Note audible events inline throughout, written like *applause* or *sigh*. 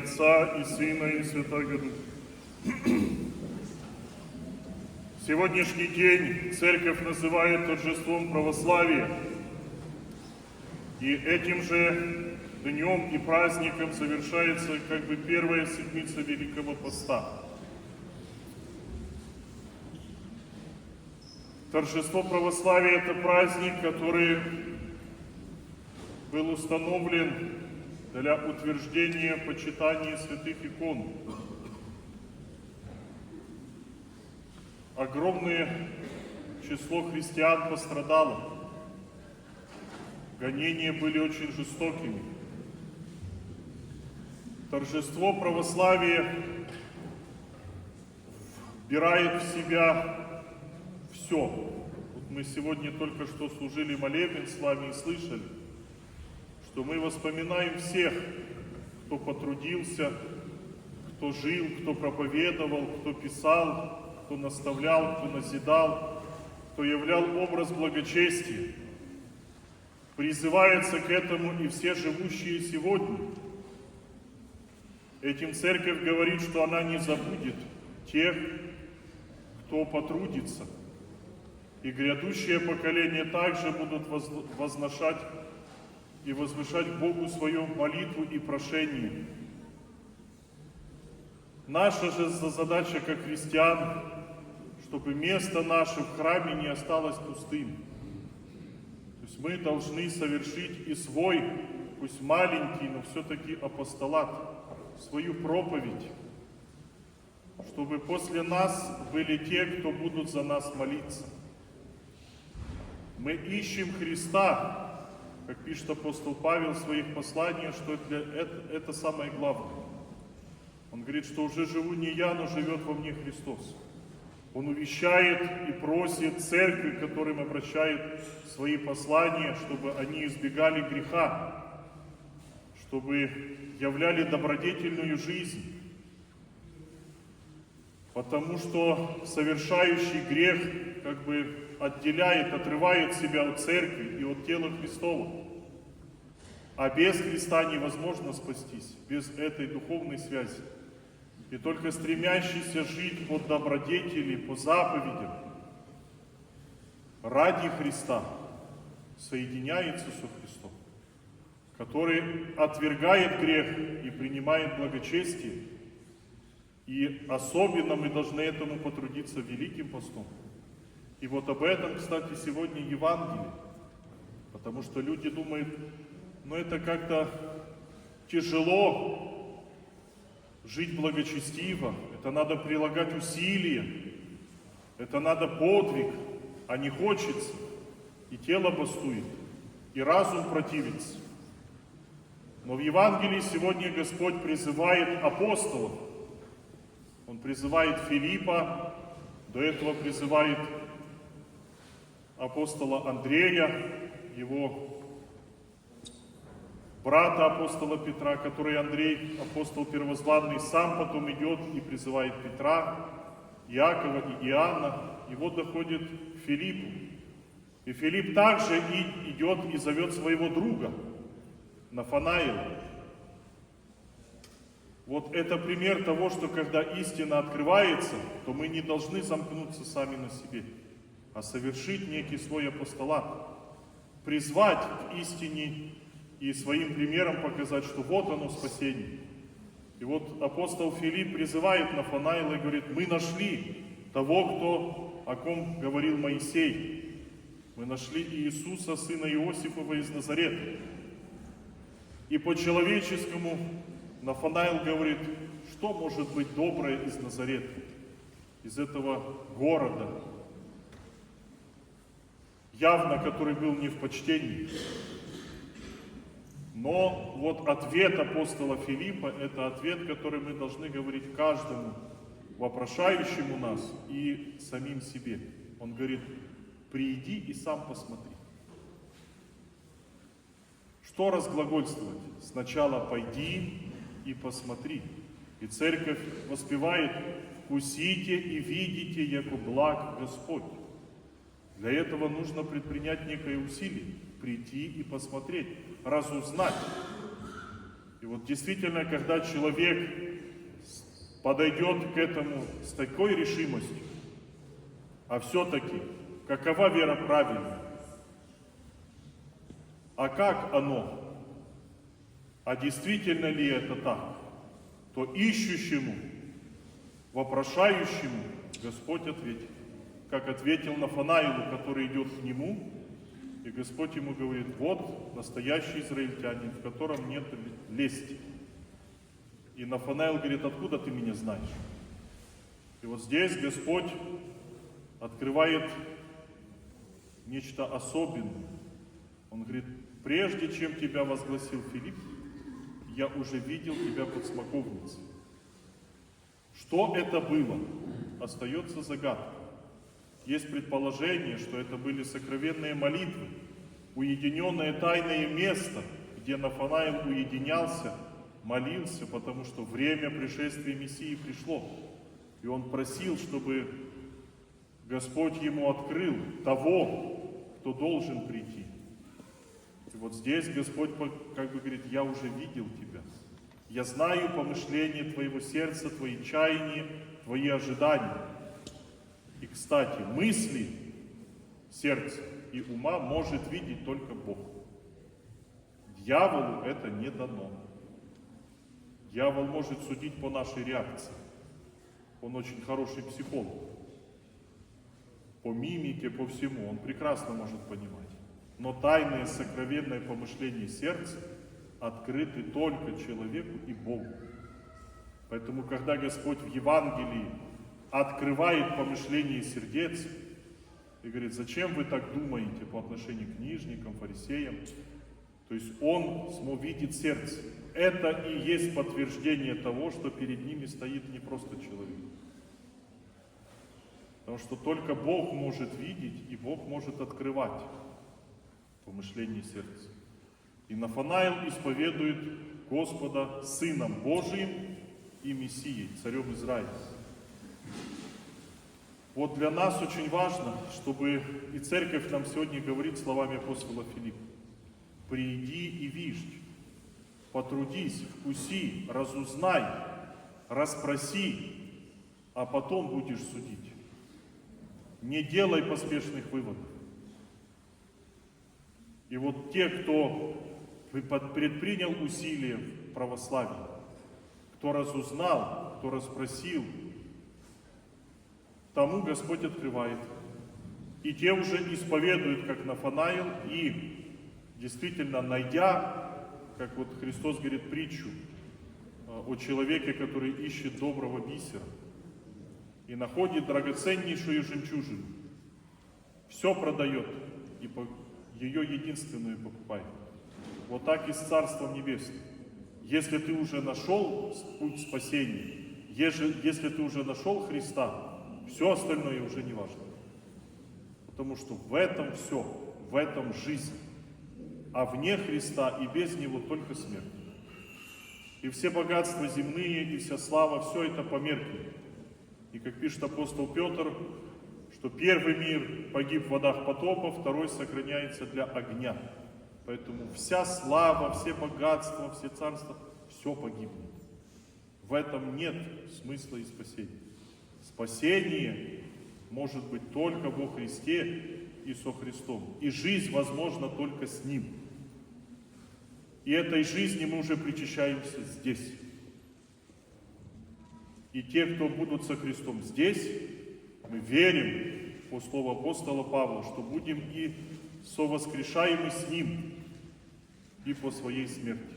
Отца и Сына и Святаго Духа. *clears throat* Сегодняшний день церковь называет торжеством православия. И этим же днем и праздником завершается как бы первая седмица Великого Поста. Торжество православия – это праздник, который был установлен для утверждения почитания святых икон. Огромное число христиан пострадало. Гонения были очень жестокими. Торжество православия вбирает в себя все. Вот мы сегодня только что служили молебен с вами и слышали, что мы воспоминаем всех, кто потрудился, кто жил, кто проповедовал, кто писал, кто наставлял, кто назидал, кто являл образ благочестия. Призывается к этому и все живущие сегодня. Этим церковь говорит, что она не забудет тех, кто потрудится. И грядущее поколение также будут возношать и возвышать Богу свою молитву и прошение. Наша же задача как христиан, чтобы место наше в храме не осталось пустым. То есть мы должны совершить и свой, пусть маленький, но все-таки апостолат, свою проповедь, чтобы после нас были те, кто будут за нас молиться. Мы ищем Христа, как пишет апостол Павел в своих посланиях, что для, это, это самое главное. Он говорит, что уже живу не я, но живет во мне Христос. Он увещает и просит церкви, которым обращает свои послания, чтобы они избегали греха, чтобы являли добродетельную жизнь. Потому что совершающий грех как бы отделяет, отрывает себя от церкви и от тела Христова. А без Христа невозможно спастись, без этой духовной связи. И только стремящийся жить по добродетели, по заповедям, ради Христа, соединяется со Христом, который отвергает грех и принимает благочестие. И особенно мы должны этому потрудиться великим постом. И вот об этом, кстати, сегодня Евангелие. Потому что люди думают, но это как-то тяжело жить благочестиво, это надо прилагать усилия, это надо подвиг, а не хочется, и тело бастует, и разум противится. Но в Евангелии сегодня Господь призывает апостолов. Он призывает Филиппа, до этого призывает апостола Андрея, его брата апостола Петра, который Андрей, апостол первозванный, сам потом идет и призывает Петра, Иакова и Иоанна, и вот доходит к Филиппу. И Филипп также и идет и зовет своего друга, Нафанаила. Вот это пример того, что когда истина открывается, то мы не должны замкнуться сами на себе, а совершить некий свой апостолат, призвать к истине и своим примером показать, что вот оно спасение. И вот апостол Филипп призывает Нафанаила и говорит, мы нашли того, кто, о ком говорил Моисей. Мы нашли Иисуса, сына Иосифова из Назарета. И по-человеческому Нафанаил говорит, что может быть доброе из Назарета, из этого города, явно который был не в почтении. Но вот ответ апостола Филиппа – это ответ, который мы должны говорить каждому вопрошающему нас и самим себе. Он говорит, приди и сам посмотри. Что разглагольствовать? Сначала пойди и посмотри. И церковь воспевает «Вкусите и видите, яко благ Господь». Для этого нужно предпринять некое усилие, прийти и посмотреть разузнать. И вот действительно, когда человек подойдет к этому с такой решимостью, а все-таки, какова вера правильная? А как оно? А действительно ли это так? То ищущему, вопрошающему Господь ответит. Как ответил Нафанаилу, который идет к нему, и Господь ему говорит, вот настоящий израильтянин, в котором нет лести. И Нафанаил говорит, откуда ты меня знаешь? И вот здесь Господь открывает нечто особенное. Он говорит, прежде чем тебя возгласил Филипп, я уже видел тебя под смоковницей. Что это было? Остается загадкой. Есть предположение, что это были сокровенные молитвы, уединенное тайное место, где Нафанаил уединялся, молился, потому что время пришествия Мессии пришло. И он просил, чтобы Господь ему открыл того, кто должен прийти. И вот здесь Господь как бы говорит, я уже видел тебя. Я знаю помышления твоего сердца, твои чаяния, твои ожидания. И, кстати, мысли сердца и ума может видеть только Бог. Дьяволу это не дано. Дьявол может судить по нашей реакции. Он очень хороший психолог. По мимике, по всему. Он прекрасно может понимать. Но тайные сокровенные помышления сердца открыты только человеку и Богу. Поэтому, когда Господь в Евангелии открывает помышление сердец и говорит, зачем вы так думаете по отношению к книжникам, фарисеям, то есть Он видеть сердце. Это и есть подтверждение того, что перед ними стоит не просто человек. Потому что только Бог может видеть и Бог может открывать помышление сердца. И Нафанаил исповедует Господа Сыном Божиим и Мессией, Царем Израиля. Вот для нас очень важно, чтобы и церковь нам сегодня говорит словами апостола Филиппа. Приди и виждь, потрудись, вкуси, разузнай, расспроси, а потом будешь судить. Не делай поспешных выводов. И вот те, кто предпринял усилия в православии, кто разузнал, кто расспросил, тому Господь открывает. И те уже исповедуют, как Нафанаил, и действительно, найдя, как вот Христос говорит притчу э, о человеке, который ищет доброго бисера и находит драгоценнейшую жемчужину, все продает и ее единственную покупает. Вот так и с Царством Небесным. Если ты уже нашел путь спасения, если ты уже нашел Христа, все остальное уже не важно. Потому что в этом все, в этом жизнь. А вне Христа и без Него только смерть. И все богатства земные, и вся слава, все это померкнет. И как пишет апостол Петр, что первый мир погиб в водах потопа, второй сохраняется для огня. Поэтому вся слава, все богатства, все царства, все погибнет. В этом нет смысла и спасения. Спасение может быть только во Христе и со Христом. И жизнь возможна только с Ним. И этой жизни мы уже причащаемся здесь. И те, кто будут со Христом здесь, мы верим, по слову апостола Павла, что будем и совоскрешаемы с Ним и по своей смерти.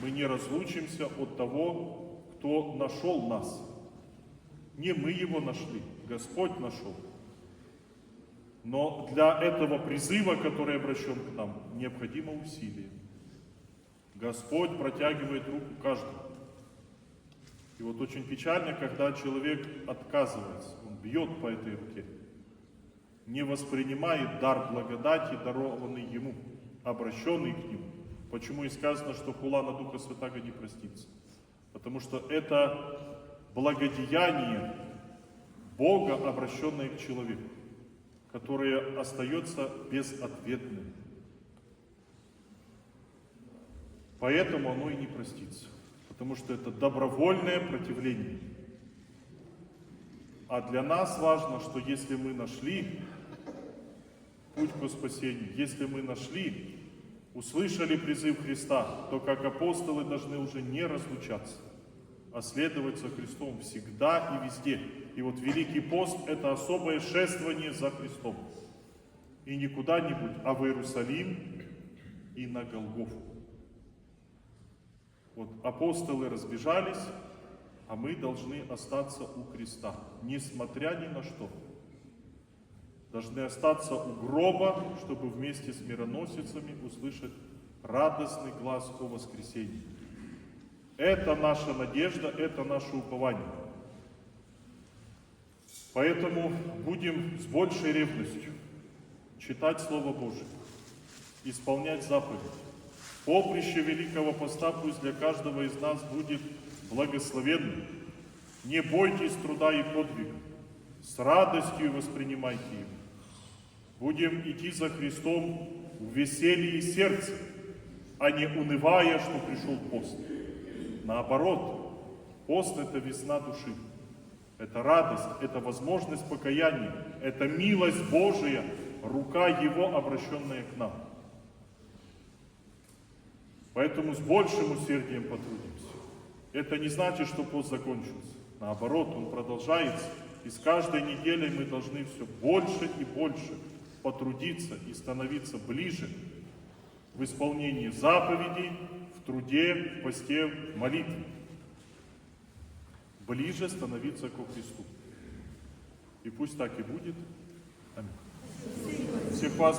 Мы не разлучимся от того, кто нашел нас – не мы его нашли, Господь нашел. Но для этого призыва, который обращен к нам, необходимо усилие. Господь протягивает руку каждому. И вот очень печально, когда человек отказывается, он бьет по этой руке, не воспринимает дар благодати, дарованный ему, обращенный к нему. Почему и сказано, что хула на Духа Святаго не простится? Потому что это благодеяние Бога, обращенное к человеку, которое остается безответным. Поэтому оно и не простится. Потому что это добровольное противление. А для нас важно, что если мы нашли путь к спасению, если мы нашли, услышали призыв Христа, то как апостолы должны уже не разлучаться, а за Христом всегда и везде. И вот Великий пост – это особое шествование за Христом. И не куда-нибудь, а в Иерусалим и на Голгофу. Вот апостолы разбежались, а мы должны остаться у креста, несмотря ни на что. Должны остаться у гроба, чтобы вместе с мироносицами услышать радостный глаз о воскресении. Это наша надежда, это наше упование. Поэтому будем с большей ревностью читать Слово Божие, исполнять заповеди. Поприще Великого Поста пусть для каждого из нас будет благословенным. Не бойтесь труда и подвига, с радостью воспринимайте его. Будем идти за Христом в веселье сердца, а не унывая, что пришел пост. Наоборот, пост – это весна души. Это радость, это возможность покаяния, это милость Божия, рука Его, обращенная к нам. Поэтому с большим усердием потрудимся. Это не значит, что пост закончился. Наоборот, он продолжается. И с каждой неделей мы должны все больше и больше потрудиться и становиться ближе в исполнении заповедей, труде, в посте, в молитве. Ближе становиться ко Христу. И пусть так и будет. Аминь. Всех вас